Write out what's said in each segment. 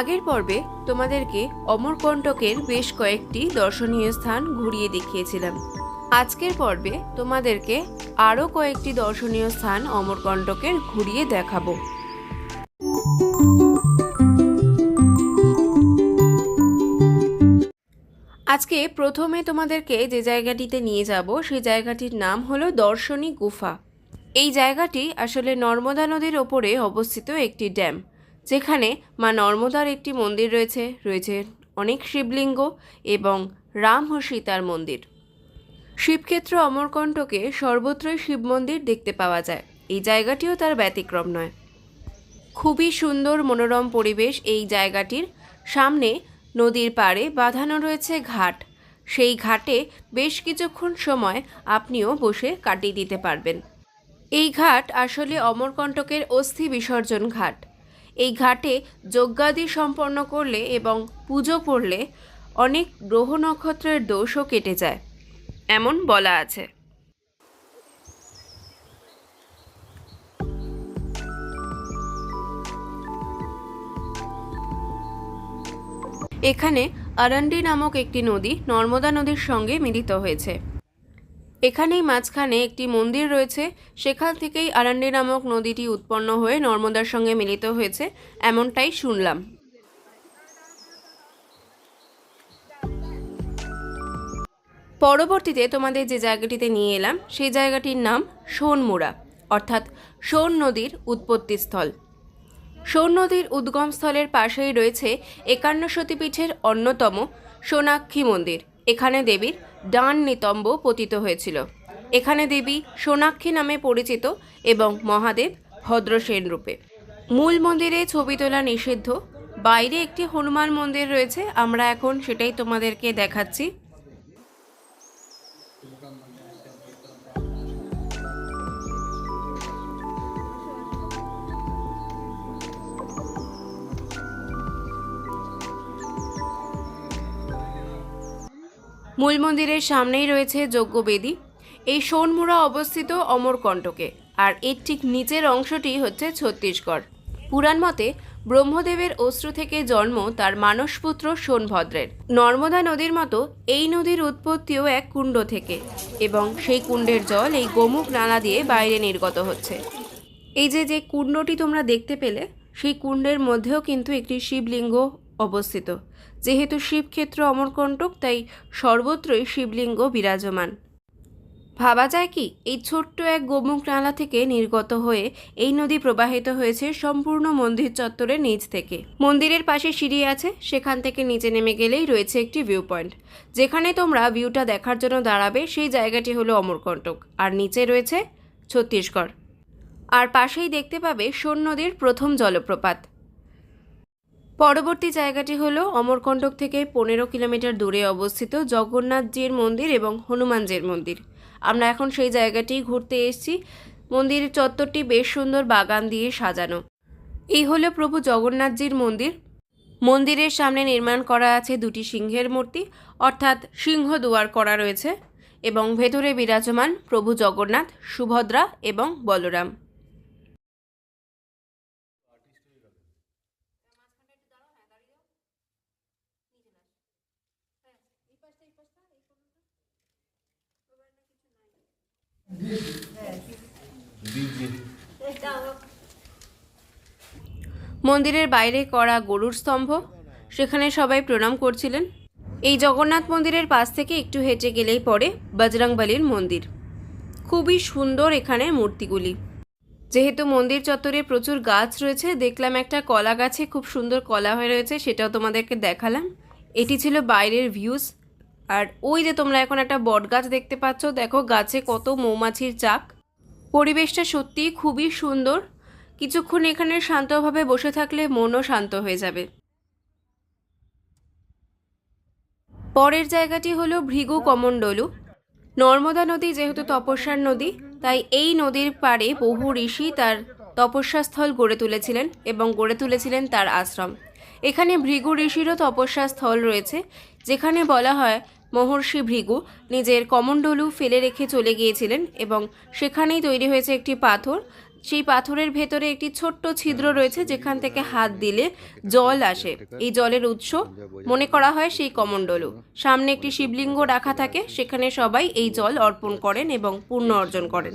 আগের পর্বে তোমাদেরকে অমরকণ্টকের বেশ কয়েকটি দর্শনীয় স্থান ঘুরিয়ে দেখিয়েছিলাম। আজকের পর্বে তোমাদেরকে আরও কয়েকটি দর্শনীয় স্থান অমরকণ্টকের ঘুরিয়ে দেখাবো। আজকে প্রথমে তোমাদেরকে যে জায়গাটিতে নিয়ে যাব সেই জায়গাটির নাম হলো দর্শনী গুফা। এই জায়গাটি আসলে নর্মদা নদীর ওপরে অবস্থিত একটি ড্যাম। যেখানে মা নর্মদার একটি মন্দির রয়েছে রয়েছে অনেক শিবলিঙ্গ এবং রাম ও সীতার মন্দির। শিবক্ষেত্র অমরকণ্টকে সর্বত্রই শিব মন্দির দেখতে পাওয়া যায়। এই জায়গাটিও তার ব্যতিক্রম নয়। খুবই সুন্দর মনোরম পরিবেশ এই জায়গাটির। সামনে নদীর পাড়ে বাঁধানো রয়েছে ঘাট। সেই ঘাটে বেশ কিছুক্ষণ সময় আপনিও বসে কাটিয়ে দিতে পারবেন। এই ঘাট আসলে অমরকণ্টকের অস্থি বিসর্জন ঘাট। এই ঘাটে যজ্ঞাদি সম্পন্ন করলে এবং পুজো করলে অনেক গ্রহ নক্ষত্রের দোষও কেটে যায়, এমন বলা আছে। এখানে আরান্ডি নামক একটি নদী নর্মদা নদীর সঙ্গে মিলিত হয়েছে। এখানেই মাঝখানে একটি মন্দির রয়েছে, সেখান থেকেই আরান্ডি নামক নদীটি উৎপন্ন হয়ে নর্মদার সঙ্গে মিলিত হয়েছে, এমনটাই শুনলাম। পরবর্তীতে তোমাদের যে জায়গাটিতে নিয়ে এলাম, সেই জায়গাটির নাম সোনমুড়া, অর্থাৎ সোন নদীর উৎপত্তিস্থল সোন নদীর উদ্গমস্থলের পাশেই রয়েছে একান্ন সতীপীঠের অন্যতম সোনাক্ষী মন্দির, এখানে দেবীর ডান নিতম্ব পতিত হয়েছিল। এখানে দেবী সোনাক্ষী নামে পরিচিত এবং মহাদেব ভদ্রসেন রূপে। মূল মন্দিরে ছবি তোলা নিষিদ্ধ। বাইরে একটি হনুমান মন্দির রয়েছে, আমরা এখন সেটাই তোমাদেরকে দেখাচ্ছি। মূল মন্দিরের সামনেই রয়েছে যজ্ঞবেদী। এই সোনমুড়া অবস্থিত অমরকণ্টকে। আর এর ঠিক নিচের অংশটি হচ্ছে ছত্তিশগড়। পুরাণ মতে ব্রহ্মদেবের অস্ত্র থেকে জন্ম তার মানসপুত্র সোনভদ্রের। নর্মদা নদীর মতো এই নদীর উৎপত্তিও এক কুণ্ড থেকে। এবং সেই কুণ্ডের জল এই গোমুখ নালা দিয়ে বাইরে নির্গত হচ্ছে। এই যে যে কুণ্ডটি তোমরা দেখতে পেলে, সেই কুণ্ডের মধ্যেও কিন্তু একটি শিবলিঙ্গ অবস্থিত। যেহেতু শিবক্ষেত্র অমরকণ্টক তাই সর্বত্রই শিবলিঙ্গ বিরাজমান। ভাবা যায় কি, এই ছোট্ট এক গোমুখ নালা থেকে নির্গত হয়ে এই নদী প্রবাহিত হয়েছে সম্পূর্ণ মন্দির চত্বরের নিচ থেকে। মন্দিরের পাশে সিঁড়ি আছে, সেখান থেকে নিচে নেমে গেলেই রয়েছে একটি ভিউ পয়েন্ট যেখানে তোমরা ভিউটা দেখার জন্য দাঁড়াবে, সেই জায়গাটি হলো অমরকণ্টক আর নিচে রয়েছে ছত্তিশগড়। আর পাশেই দেখতে পাবে সোন নদীর প্রথম জলপ্রপাত। পরবর্তী জায়গাটি হল অমরকণ্টক থেকে পনেরো কিলোমিটার দূরে অবস্থিত জগন্নাথজির মন্দির এবং হনুমানজির মন্দির। আমরা এখন সেই জায়গাটি ঘুরতে এসেছি। মন্দির চত্বরটি বেশ সুন্দর বাগান দিয়ে সাজানো। এই হলো প্রভু জগন্নাথজির মন্দির। মন্দিরের সামনে নির্মাণ করা আছে দুটি সিংহের মূর্তি, অর্থাৎ সিংহ দুয়ার করা রয়েছে এবং ভেতরে বিরাজমান প্রভু জগন্নাথ, সুভদ্রা এবং বলরাম। মন্দিরের বাইরে করা গরুর স্তম্ভ, সেখানে সবাই প্রণাম করছিলেন। এই জগন্নাথ মন্দিরের পাশ থেকে একটু হেঁটে গেলেই পড়ে বজরংবলির মন্দির। খুবই সুন্দর এখানে মূর্তিগুলি। যেহেতু মন্দির চত্বরে প্রচুর গাছ রয়েছে, দেখলাম একটা কলা গাছে খুব সুন্দর কলা হয়ে রয়েছে, সেটাও তোমাদেরকে দেখালাম। এটি ছিল বাইরের ভিউজ আর ওই যে তোমরা এখন একটা বট গাছ দেখতে পাচ্ছ, দেখো গাছে কত মৌমাছির চাক। পরিবেশটা সত্যিই খুবই সুন্দর। কিছুক্ষণ এখানে শান্তভাবে বসে থাকলে মনও শান্ত হয়ে যাবে। পরের জায়গাটি হলো ভৃগু কমণ্ডলু। নর্মদা নদী যেহেতু তপস্যার নদী, তাই এই নদীর পাড়ে বহু ঋষি তার তপস্যাস্থল গড়ে তুলেছিলেন এবং গড়ে তুলেছিলেন তার আশ্রম। এখানে ভৃগু ঋষিরও তপস্যা স্থল রয়েছে, যেখানে বলা হয় মহর্ষি ভৃগু নিজের কমণ্ডলু ফেলে রেখে চলে গিয়েছিলেন এবং সেখানেই তৈরি হয়েছে একটি পাথর সেই পাথরের ভেতরে একটি ছোট্ট ছিদ্র রয়েছে যেখান থেকে হাত দিলে জল আসে। এই জলের উৎস মনে করা হয় সেই কমণ্ডলু। সামনে একটি শিবলিঙ্গ রাখা থাকে, সেখানে সবাই এই জল অর্পণ করেন এবং পূর্ণ অর্জন করেন।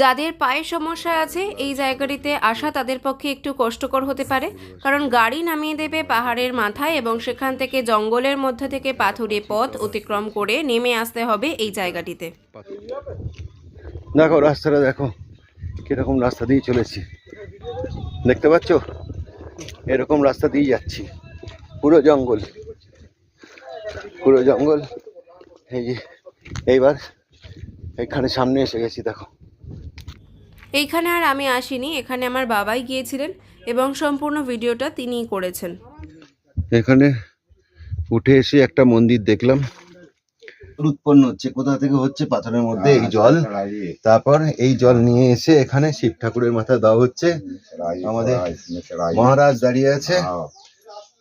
যাদের পায়ের সমস্যা আছে, এই জায়গাটিতে আসা তাদের পক্ষে একটু কষ্টকর হতে পারে, কারণ গাড়ি নামিয়ে দেবে পাহাড়ের মাথায় এবং সেখান থেকে জঙ্গলের মধ্যে থেকে পাথুরে পথ অতিক্রম করে নেমে আসতে হবে এই জায়গাটিতে। দেখো, রাস্তাটা দেখো। কীরকম রাস্তা দিয়ে চলেছি। দেখতে পাচ্ছ? এরকম রাস্তা দিয়ে যাচ্ছি। পুরো জঙ্গল। পুরো জঙ্গল। এই যে এইবার এখানে সামনে এসে গেছি দেখো। এইখানে আর আমি আসিনি এখানে আমার বাবাই গিয়েছিলেন এবং সম্পূর্ণ ভিডিওটা তিনিই করেছেন। এখানে উঠে এসে একটা মন্দির দেখলাম। উৎপন্ন হচ্ছে কোথা থেকে হচ্ছে পাথরের মধ্যে এই জল তারপর এই জল নিয়ে এসে এখানে শিব ঠাকুরের মাথায় দেওয়া হচ্ছে আমাদের মহারাজ দাঁড়িয়ে আছে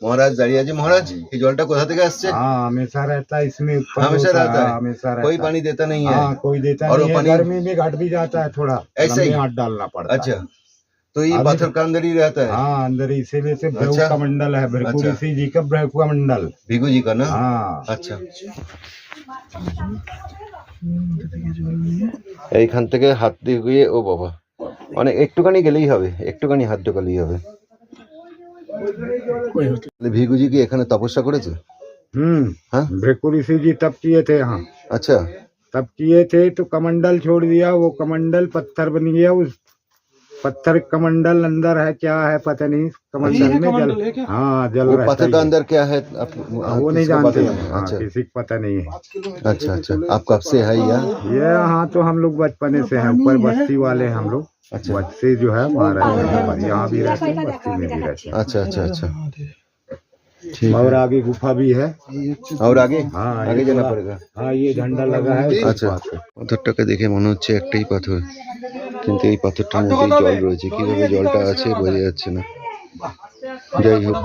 মহারাজ দাঁড়িয়ে আছে মহারাজ এই জলটা কোথা থেকে আসছে हाँ हमेशा रहता है इसमें ऊपर हमेशा होता रहता है? हमेशा रहता कोई है। पानी देता नहीं है हाँ कोई देता और वो नहीं है पानी- गर्मी में घट भी जाता है थोड़ा ऐसा ही? लंबे हाथ डालना पड़ता अच्छा है तो ये अभी- पत्थर का अंदर ही रहता है हाँ अंदर इसीलिए से भृगु अच्छा। का मंडल है भृगु अच्छा। ऋषि जी का भृगु का मंडल भिगू जी का ना हाँ আচ্ছা এইখান থেকে হাত দিয়ে গিয়ে ও বাবা অনেক একটুখানি গেলেই হবে একটুখানি হাত ঢোকালেই হবে তাহলে ভিগুজি কি এখানে তপস্যা করেছে हम्म हाँ? भृगु ऋषि जी तब किए थे यहाँ আচ্ছা तब किए थे तो कमंडल छोड़ दिया वो कमंडल पत्थर बन गया उस पत्थर कमंडल अंदर है क्या है पता नहीं कमंडल में जल हाँ जल वो रहता पत्थर ही का है। अंदर क्या है आप हाँ, वो नहीं किसी को जानते पता हैं नहीं? हाँ, अच्छा किसी को पता नहीं है अच्छा अच्छा आप कब से है यहाँ ये हाँ तो हम लोग बचपने से हैं ऊपर बस्ती वाले हैं हम लोग अच्छा बस्ती जो है वहाँ रहते हैं ऊपर यहाँ भी रहते हैं बस्ती में भी रहते अच्छा अच्छा अच्छा हैं ठीक और आगे गुफा भी है और आगे हाँ आगे ये जाना थोड़ा- पड़ेगा हाँ ये झंडा लगा है उस আচ্ছা पास पे। পাথরটাকে দেখে মনে হচ্ছে একটাই পাথর কিন্তু এই পাথরটার মধ্যেই জল রয়েছে। কীভাবে জলটা আছে বোঝা যাচ্ছে না। যাই হোক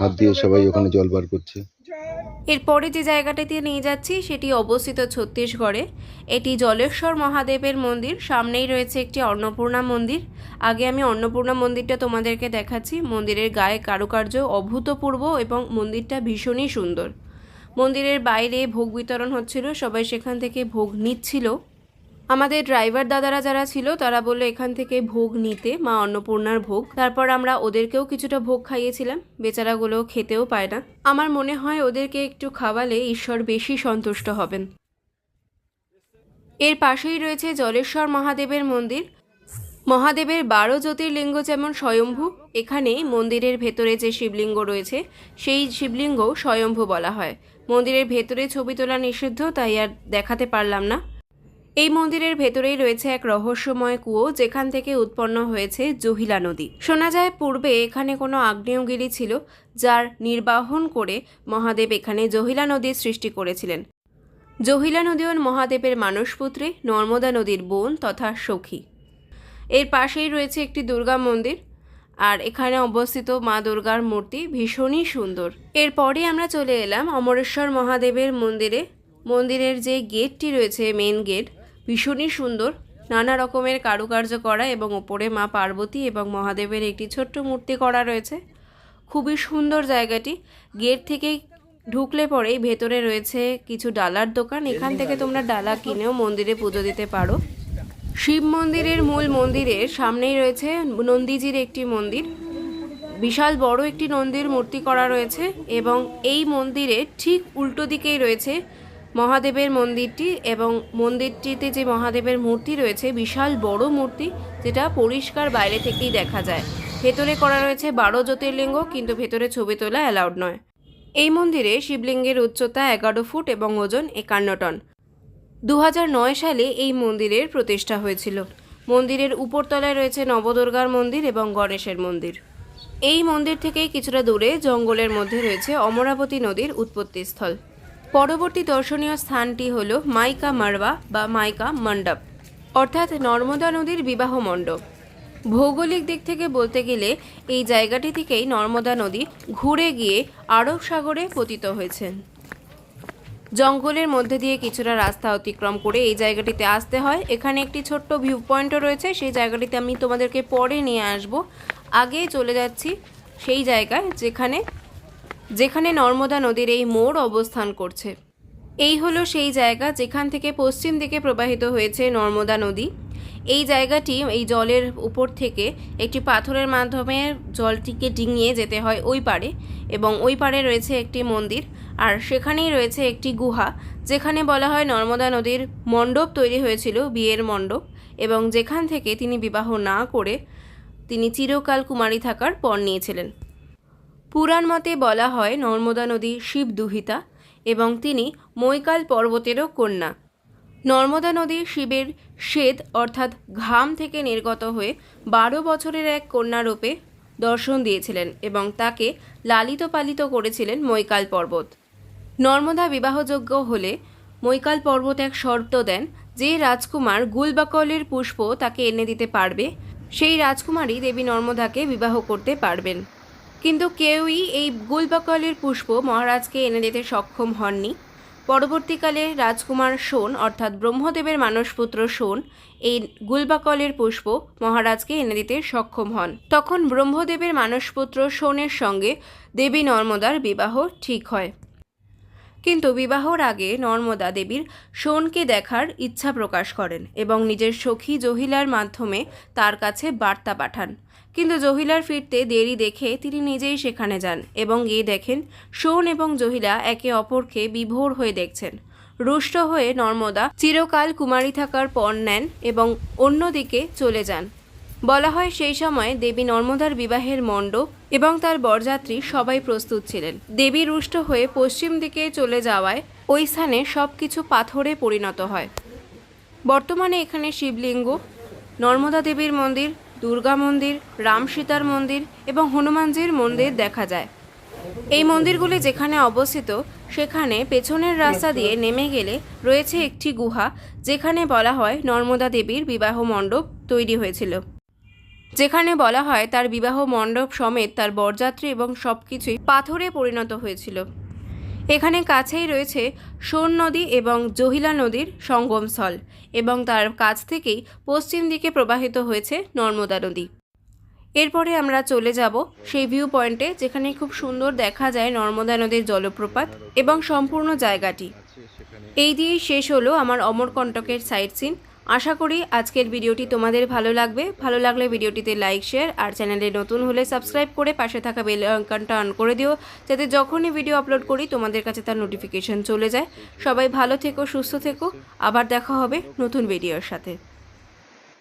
হাত দিয়ে সবাই ওখানে জল বার করছে। এরপরে যে জায়গাটাতে নিয়ে যাচ্ছি সেটি অবস্থিত ছত্তিশগড়ে। এটি জলেশ্বর মহাদেবের মন্দির। সামনেই রয়েছে একটি অন্নপূর্ণা মন্দির। আগে আমি অন্নপূর্ণা মন্দিরটা তোমাদেরকে দেখাচ্ছি। মন্দিরের গায়ে কারুকার্য অভূতপূর্ব এবং মন্দিরটা ভীষণই সুন্দর। মন্দিরের বাইরে ভোগ বিতরণ হচ্ছিল। সবাই সেখান থেকে ভোগ নিচ্ছিল। আমাদের ড্রাইভার দাদারা যারা ছিল, তারা বলল এখান থেকে ভোগ নিতে, মা অন্নপূর্ণার ভোগ। তারপর আমরা ওদেরকেও কিছুটা ভোগ খাইয়েছিলাম বেচারাগুলো খেতেও পায় না। আমার মনে হয় ওদেরকে একটু খাওয়ালে ঈশ্বর বেশি সন্তুষ্ট হবেন। এর পাশেই রয়েছে জলেশ্বর মহাদেবের মন্দির। মহাদেবের বারো জ্যোতির্লিঙ্গ যেমন স্বয়ম্ভু এখানে মন্দিরের ভেতরে যে শিবলিঙ্গ রয়েছে, সেই শিবলিঙ্গ স্বয়ম্ভু বলা হয়। মন্দিরের ভেতরে ছবি তোলা নিষিদ্ধ, তাই আর দেখাতে পারলাম না। এই মন্দিরের ভেতরেই রয়েছে এক রহস্যময় কুয়ো, যেখান থেকে উৎপন্ন হয়েছে জহিলা নদী। শোনা যায়, পূর্বে এখানে কোনো আগ্নেয়গিরি ছিল, যার নির্বাহন করে মহাদেব এখানে জহিলা নদীর সৃষ্টি করেছিলেন। জহিলা নদীও মহাদেবের মানসপুত্রী, নর্মদা নদীর বোন তথা সখী। এর পাশেই রয়েছে একটি দুর্গা মন্দির, আর এখানে অবস্থিত মা দুর্গার মূর্তি ভীষণই সুন্দর। এরপরে আমরা চলে এলাম অমরেশ্বর মহাদেবের মন্দিরে। মন্দিরের যে গেটটি রয়েছে মেন গেট ভীষণই সুন্দর। নানা রকমের কারুকার্য করা এবং ওপরে মা পার্বতী এবং মহাদেবের একটি ছোট্ট মূর্তি করা রয়েছে। খুবই সুন্দর জায়গাটি। গেট থেকে ঢুকলে পরেই ভেতরে রয়েছে কিছু ডালার দোকান। এখান থেকে তোমরা ডালা কিনেও মন্দিরে পুজো দিতে পারো। শিব মন্দিরের মূল মন্দিরের সামনেই রয়েছে নন্দীজির একটি মন্দির। বিশাল বড় একটি নন্দীর মূর্তি করা রয়েছে এবং এই মন্দিরের ঠিক উল্টো দিকেই রয়েছে মহাদেবের মন্দিরটি এবং মন্দিরটিতে যে মহাদেবের মূর্তি রয়েছে, বিশাল বড় মূর্তি, যেটা পরিষ্কার বাইরে থেকেই দেখা যায়। ভেতরে করা রয়েছে বারো জ্যোতির্লিঙ্গ, কিন্তু ভেতরে ছবি তোলা অ্যালাউড নয়। এই মন্দিরে শিবলিঙ্গের উচ্চতা এগারো ফুট এবং ওজন একান্ন টন। দু সালে এই মন্দিরের প্রতিষ্ঠা হয়েছিল। মন্দিরের উপরতলায় রয়েছে নবদুর্গার মন্দির এবং গণেশের মন্দির। এই মন্দির থেকেই কিছুটা দূরে জঙ্গলের মধ্যে রয়েছে অমরাবতী নদীর উৎপত্তিস্থল। পরবর্তী দর্শনীয় স্থানটি হল মাইকা মারওয়া বা মাইকা মণ্ডপ, অর্থাৎ নর্মদা নদীর বিবাহ মণ্ডপ। ভৌগোলিক দিক থেকে বলতে গেলে এই জায়গাটি থেকেই নর্মদা নদী ঘুরে গিয়ে আরব সাগরে পতিত হয়েছেন জঙ্গলের মধ্যে দিয়ে কিছুটা রাস্তা অতিক্রম করে এই জায়গাটিতে আসতে হয়। এখানে একটি ছোট্ট ভিউ পয়েন্টও রয়েছে। সেই জায়গাটিতে আমি তোমাদেরকে পরে নিয়ে আসব। আগে চলে যাচ্ছি সেই জায়গায় যেখানে যেখানে নর্মদা নদীর এই মোড় অবস্থান করছে। এই হলো সেই জায়গা যেখান থেকে পশ্চিম দিকে প্রবাহিত হয়েছে নর্মদা নদী। এই জায়গাটি এই জলের উপর থেকে একটি পাথরের মাধ্যমে জলটিকে ডিঙিয়ে যেতে হয় ওই পারে এবং ওই পারে রয়েছে একটি মন্দির আর সেখানেই রয়েছে একটি গুহা যেখানে বলা হয় নর্মদা নদীর মণ্ডপ তৈরি হয়েছিল বিয়ের মণ্ডপ এবং যেখান থেকে তিনি বিবাহ না করে তিনি চিরকাল কুমারী থাকার পণ নিয়েছিলেন। পুরাণ মতে বলা হয় নর্মদা নদী শিব দুহিতা এবং তিনি মৈকাল পর্বতেরও কন্যা। নর্মদা নদী শিবের শ্বেত অর্থাৎ ঘাম থেকে নির্গত হয়ে বারো বছরের এক কন্যারূপে দর্শন দিয়েছিলেন এবং তাকে লালিত পালিত করেছিলেন মৈকাল পর্বত। নর্মদা বিবাহযোগ্য হলে মৈকাল পর্বত এক শর্ত দেন যে রাজকুমার গুলবাকলের পুষ্প তাকে এনে দিতে পারবে, সেই রাজকুমারী দেবী নর্মদাকে বিবাহ করতে পারবেন। কিন্তু কেউই এই গুলবাকলের পুষ্প মহারাজকে এনে দিতে সক্ষম হননি। পরবর্তীকালে রাজকুমার সোন, অর্থাৎ ব্রহ্মদেবের মানসপুত্র সোন, এই গুলবাকলের পুষ্প মহারাজকে এনে দিতে সক্ষম হন। তখন ব্রহ্মদেবের মানসপুত্র সোনের সঙ্গে দেবী নর্মদার বিবাহ ঠিক হয়। কিন্তু বিবাহর আগে নর্মদা দেবীর সোনকে দেখার ইচ্ছা প্রকাশ করেন এবং নিজের সখী জহিলার মাধ্যমে তার কাছে বার্তা পাঠান। কিন্তু জহিলার ফিরতে দেরি দেখে তিনি নিজেই সেখানে যান এবং গিয়ে দেখেন সোন এবং জহিলা একে অপরকে বিভোর হয়ে দেখছেন। রুষ্ট হয়ে নর্মদা চিরকাল কুমারী থাকার পণ নেন এবং অন্যদিকে চলে যান। বলা হয় সেই সময় দেবী নর্মদার বিবাহের মণ্ডপ এবং তার বরযাত্রী সবাই প্রস্তুত ছিলেন। দেবী রুষ্ট হয়ে পশ্চিম দিকে চলে যাওয়ায় ওই স্থানে সব কিছু পাথরে পরিণত হয়। বর্তমানে এখানে শিবলিঙ্গ, নর্মদা দেবীর মন্দির, দুর্গা মন্দির, রাম সীতার মন্দির এবং হনুমানজির মন্দির দেখা যায়। এই মন্দিরগুলি যেখানে অবস্থিত, সেখানে পেছনের রাস্তা দিয়ে নেমে গেলে রয়েছে একটি গুহা, যেখানে বলা হয় নর্মদা দেবীর বিবাহ মণ্ডপ তৈরি হয়েছিল। যেখানে বলা হয় তার বিবাহ মণ্ডপ সমেত তার বরযাত্রী এবং সব কিছুই পাথরে পরিণত হয়েছিল। এখানে কাছেই রয়েছে সোন নদী এবং জহিলা নদীর সঙ্গমস্থল এবং তার কাছ থেকেই পশ্চিম দিকে প্রবাহিত হয়েছে নর্মদা নদী। এরপরে আমরা চলে যাব সেই ভিউ পয়েন্টে যেখানে খুব সুন্দর দেখা যায় নর্মদা নদীর জলপ্রপাত এবং সম্পূর্ণ জায়গাটি। এই দিয়েই শেষ হলো আমার অমরকণ্টকের সাইট সিন আশা করি আজকের ভিডিওটি তোমাদের ভালো লাগবে। ভালো লাগলে ভিডিওটিতে লাইক শেয়ার আর চ্যানেলে নতুন হলে সাবস্ক্রাইব করে পাশে থাকা বেল আইকনটা অন করে দিও, যাতে যখনই ভিডিও আপলোড করি তোমাদের কাছে তার নোটিফিকেশন চলে যায়। সবাই ভালো থেকো, সুস্থ থেকো। আবার দেখা হবে নতুন ভিডিওর সাথে।